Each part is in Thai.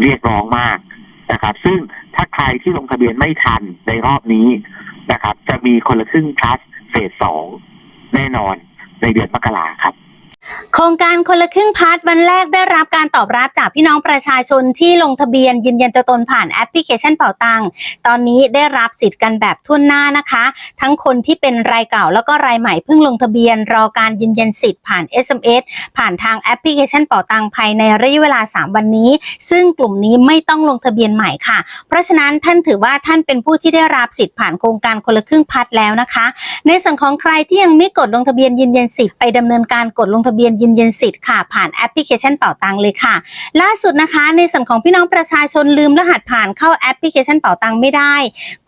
เรียกร้องมากนะครับ ซึ่งถ้าใครที่ลงทะเบียนไม่ทันในรอบนี้นะครับ จะมีคนละครึ่งพลัสเฟสสองแน่นอนในเดือนมกราครับ โครงการคนละครึ่งพาร์ทวันแรกได้รับการตอบรับจากพี่น้องประชาชนที่ลงทะเบียนยืนยันตัวตนผ่านแอปพลิเคชันเป่าตัง ตอนนี้ได้รับสิทธิ์กันแบบทั่วหน้านะคะ ทั้งคนที่เป็นรายเก่าแล้วก็รายใหม่เพิ่งลงทะเบียน รอการยืนยันสิทธิ์ผ่าน SMS ผ่านทางแอปพลิเคชันเป่าตังภายในระยะเวลา 3 วันนี้ ซึ่งกลุ่มนี้ไม่ต้องลงทะเบียนใหม่ค่ะ เพราะฉะนั้นท่านถือว่าท่านเป็นผู้ที่ได้รับสิทธิ์ผ่านโครงการคนละครึ่งพัดแล้วนะคะ ในส่วนของใครที่ยังไม่กดลงทะเบียนยืนยันสิทธิ์ไปดำเนินการกดลงทะเบียนยืนยันสิทธิ์ค่ะ ผ่านแอปพลิเคชันเป่าตังเลยค่ะ ล่าสุดนะคะในส่วนของพี่น้องประชาชนลืมรหัสผ่านเข้าแอปพลิเคชันเป่าตังไม่ได้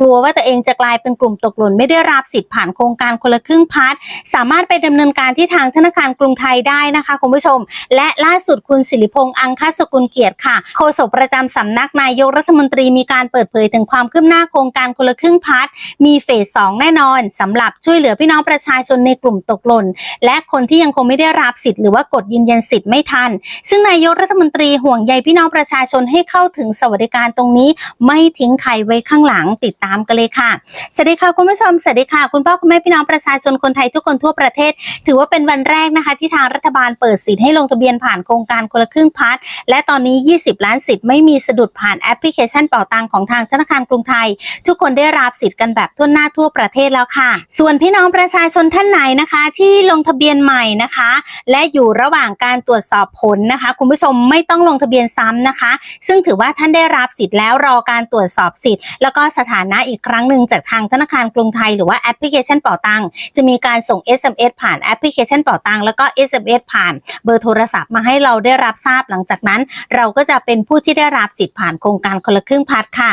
กลัวว่าตัวเองจะกลายเป็นกลุ่มตกหล่นไม่ได้รับสิทธิ์ผ่านโครงการคนละครึ่งพัดสามารถไปดำเนินการที่ทางธนาคารกรุงไทยได้นะคะคุณผู้ชม และล่าสุดคุณสิริพงษ์อังคสกุลเกียรติค่ะโฆษกประจำสำนักนายกรัฐมนตรีมีการเปิดเผยถึงความคืบหน้าโครงการคนละครึ่งพัดมีเฟสสองแน่นอนสำหรับช่วยเหลือพี่น้องประชาชนในกลุ่มตกหล่นและคนที่ยังคงไม่ได้รับสิทธิ์หรือว่ากดยืนยันสิทธิ์ไม่ทัน ซึ่งนายกรัฐมนตรีห่วงใยพี่น้องประชาชนให้เข้าถึงสวัสดิการตรงนี้ ไม่ทิ้งใครไว้ข้างหลังติดตามกันเลยค่ะสวัสดีค่ะคุณผู้ชมสวัสดีค่ะ คุณพ่อคุณแม่พี่น้องประชาชนคนไทยทุกคนทั่วประเทศ ถือว่าเป็นวันแรกนะคะ ที่ทางรัฐบาลเปิดสิทธิ์ให้ลงทะเบียนผ่านโครงการคนละครึ่งพัดและตอนนี้ 20 ล้านสิทธิ์ไม่มีสะดุดผ่านแอปพลิเคชันเป่าตังของทางธนาคารกรุงไทย ทุกคนได้รับสิทธิ์กันแบบทั่วหน้าทั่วประเทศแล้วค่ะ ส่วนพี่น้องประชาชนท่านไหนนะคะ ที่ลงทะเบียนใหม่นะคะและอยู่ระหว่างการตรวจสอบผลนะคะ คุณผู้ชมไม่ต้องลงทะเบียนซ้ำนะคะ ซึ่งถือว่าท่านได้รับสิทธิ์แล้วรอการตรวจสอบสิทธิ์ แล้วก็สถานะอีกครั้งหนึ่งจากทางธนาคารกรุงไทยหรือว่าแอปพลิเคชันเป่าตังจะมีการส่ง SMS ผ่านแอปพลิเคชันเป่าตังแล้วก็ SMS ผ่านเบอร์โทรศัพท์มาให้เราได้รับทราบหลังจากนั้น เราก็จะเป็นผู้ที่ได้รับสิทธิ์ผ่านโครงการคนละครึ่งพัดค่ะ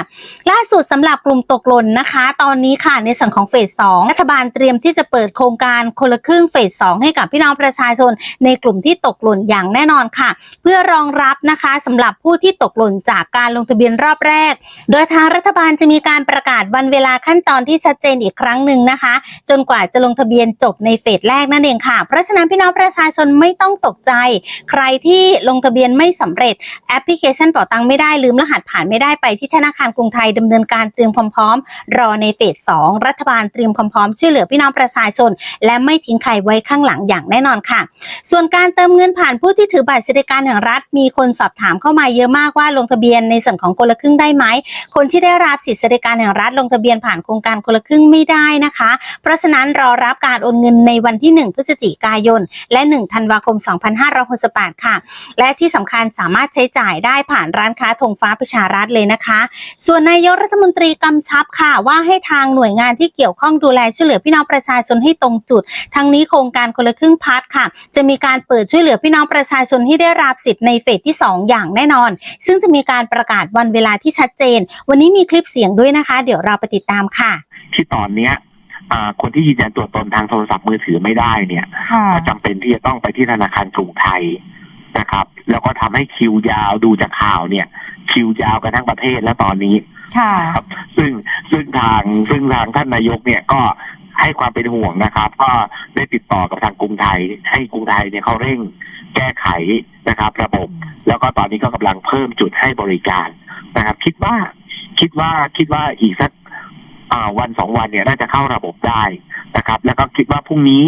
ล่าสุดสำหรับกลุ่มตกหล่นนะคะ ตอนนี้ค่ะในส่วนของเฟสสองรัฐบาลเตรียมที่จะเปิดโครงการคนละครึ่งเฟสสองให้กับพี่น้องประชาชนในกลุ่มที่ตกหล่นอย่างแน่นอนค่ะ เพื่อรองรับนะคะสำหรับผู้ที่ตกหล่นจากการลงทะเบียนรอบแรก โดยทางรัฐบาลจะมีการประกาศวันเวลาขั้นตอนที่ชัดเจนอีกครั้งหนึ่งนะคะ จนกว่าจะลงทะเบียนจบในเฟสแรกนั่นเองค่ะ เพราะฉะนั้นพี่น้องประชาชนไม่ต้องตกใจ ใครที่ลงทะเบียนไม่สำเร็จแอปพลิเคชันเป่าตังไม่ได้ลืมรหัสผ่านไม่ได้ไปที่ธนาคารกรุงไทยดำเนินการเตรียมความพร้อม รอในเฟสสองรัฐบาลเตรียมความพร้อมช่วยเหลือพี่น้องประชาชน และไม่ทิ้งใครไว้ข้างหลังอย่างแน่นอนค่ะส่วนการเติมเงินผ่านผู้ที่ถือบัตรสวัสดิการแห่งรัฐ มีคนสอบถามเข้ามาเยอะมากว่าลงทะเบียนในส่วนของคนละครึ่งได้ไหม คนที่ได้รับสิทธิสวัสดิการแห่งรัฐลงทะเบียนผ่านโครงการคนละครึ่งไม่ได้นะคะ เพราะฉะนั้นรอรับการโอนเงินในวันที่ 1 พฤศจิกายน และ 1 ธันวาคม 2568 ค่ะ และที่สำคัญสามารถใช้จ่ายได้ผ่านร้านค้าธงฟ้าประชารัฐเลยนะคะ ส่วนนายกรัฐมนตรีกำชับค่ะ ว่าให้ทางหน่วยงานที่เกี่ยวข้องดูแลช่วยเหลือพี่น้องประชาชนให้ตรงจุด ทั้งนี้โครงการคนละครึ่งพัดค่ะจะมีการเปิดช่วยเหลือพี่น้องประชาชนที่ได้รับสิทธิ์ในเฟสที่ 2 อย่างแน่นอน ซึ่งจะมีการประกาศวันเวลาที่ชัดเจน วันนี้มีคลิปเสียงด้วยนะคะ เดี๋ยวเราไปติดตามค่ะ ที่ตอนเนี้ยอ่าคนที่ยืนยันตัวตนทางโทรศัพท์มือถือไม่ได้เนี่ยค่ะก็จำเป็นที่จะต้องไปที่ธนาคารกรุงไทยนะครับ แล้วก็ทำให้คิวยาวดูจากข่าวเนี่ย คิวยาวกันทั้งประเทศแล้วตอนนี้ค่ะนะครับ ซึ่งซึ่งทางซึ่งทางท่านนายกเนี่ยก็ให้ความเป็นห่วงนะครับ ก็ ได้ติดต่อกับทางกรุงไทย ให้กรุงไทยเนี่ยเขาเร่งแก้ไขนะครับ ระบบ แล้วก็ตอนนี้ก็กำลังเพิ่มจุดให้บริการนะครับ คิดว่าคิดว่าคิดว่าอีกสักอ่าวันสองวันเนี่ยน่าจะเข้าระบบได้นะครับ แล้วก็คิดว่าพรุ่งนี้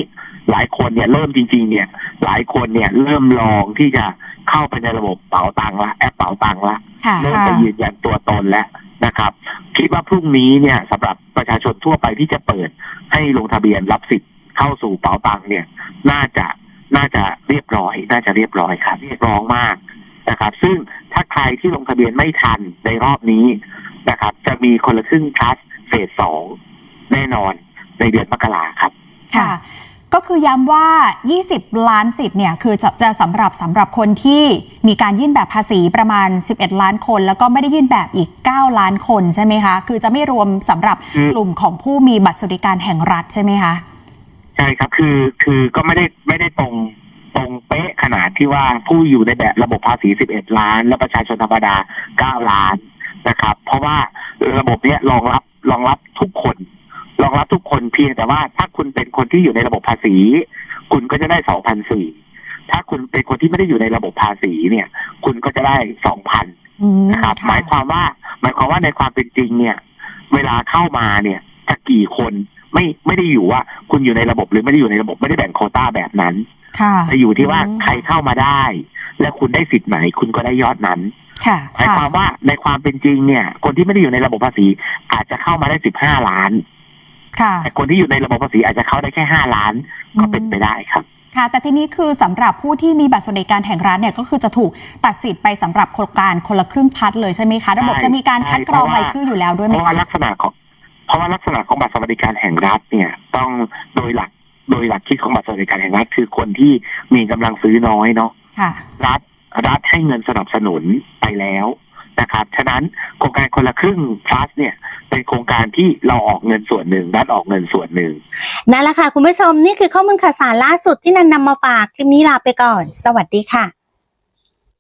หลายคนเนี่ยเริ่มจริง ๆ เนี่ย หลายคนเนี่ยเริ่มลองที่จะเข้าไปในระบบเป๋าตังค์ละแอปเป๋าตังค์ละค่ะเริ่มไปยืนยันตัวตนแล้วนะครับ คิดว่าพรุ่งนี้เนี่ยสำหรับประชาชนทั่วไปที่จะเปิดให้ลงทะเบียนรับสิทธิ์ เข้าสู่เป๋าตังค์เนี่ย น่าจะน่าจะเรียบร้อย น่าจะเรียบร้อยครับเรียกร้องมากนะครับ ซึ่งถ้าใครที่ลงทะเบียนไม่ทันในรอบนี้นะครับ จะมีคนละครึ่งพลัสเฟสสองแน่นอนในเดือนมกราครับ ค่ะ ก็คือย้ำว่า 20 ล้านสิทธิ์เนี่ย คือจะจะสำหรับสำหรับคนที่มีการยื่นแบบภาษีประมาณ 11 ล้านคน แล้วก็ไม่ได้ยื่นแบบอีก 9 ล้านคนใช่ไหมคะ คือจะไม่รวมสำหรับอืมกลุ่มของผู้มีบัตรสวัสดิการแห่งรัฐใช่ไหมคะ ใช่ครับคือคือก็ไม่ได้ไม่ได้ตรงตรงเป๊ะขนาดที่ว่าผู้อยู่ในแบบระบบภาษี 11 ล้าน และประชาชนธรรมดา 9 ล้านนะครับ เพราะว่าระบบเนี้ยรองรับรองรับทุกคน รองรับทุกคนเพียงแต่ว่าถ้าคุณเป็นคนที่อยู่ในระบบภาษี คุณก็จะได้2,004ถ้าคุณเป็นคนที่ไม่ได้อยู่ในระบบภาษีเนี่ย คุณก็จะได้ 2,000อืมนะครับค่ะหมายความว่า หมายความว่าในความเป็นจริงเนี่ย เวลาเข้ามาเนี่ยจะกี่คน ไม่ไม่ได้อยู่ว่าคุณอยู่ในระบบหรือไม่ได้อยู่ในระบบไม่ได้แบ่งโควต้าแบบนั้นค่ะแต่อยู่ที่ว่าอืมใครเข้ามาได้ และคุณได้สิทธิ์ไหน คุณก็ได้ยอดนั้นค่ะหมายความว่าในความเป็นจริงเนี่ย คนที่ไม่ได้อยู่ในระบบภาษีอาจจะเข้ามาได้สิบห้าล้านค่ะแต่คนที่อยู่ในระบบภาษีอาจจะเข้าได้แค่ห้าล้านก็เป็นไปได้ครับค่ะ แต่ทีนี้คือสำหรับผู้ที่มีบัตรสวัสดิการแห่งรัฐเนี่ยก็คือจะถูกตัดสิทธิ์ไปสำหรับโครงการคนละครึ่งพัดเลยใช่ไหมคะ ระบบใช่จะมีการคัดกรองใช่เพราะว่ารายชื่ออยู่แล้วด้วยไหเพมราะว่าคะลักษณะของ เพราะว่าลักษณะของบัตรสวัสดิการแห่งรัฐเนี่ยต้องโดยหลักโดยหลักคิดของบัตรสวัสดิการแห่งรัฐคือคนที่มีกำลังซื้อน้อยเนาะค่ะรัฐรัฐให้เงินสนับสนุนไปแล้วนะครับ ฉะนั้นโครงการคนละครึ่ง plus เนี่ย เป็นโครงการที่เราออกเงินส่วนหนึ่งรัฐออกเงินส่วนหนึ่ง นั่นแหละค่ะ คุณผู้ชมนี่คือข้อมูลข่าวสารล่าสุดที่นันนำมาฝาก คลิปนี้ลาไปก่อน สวัสดีค่ะ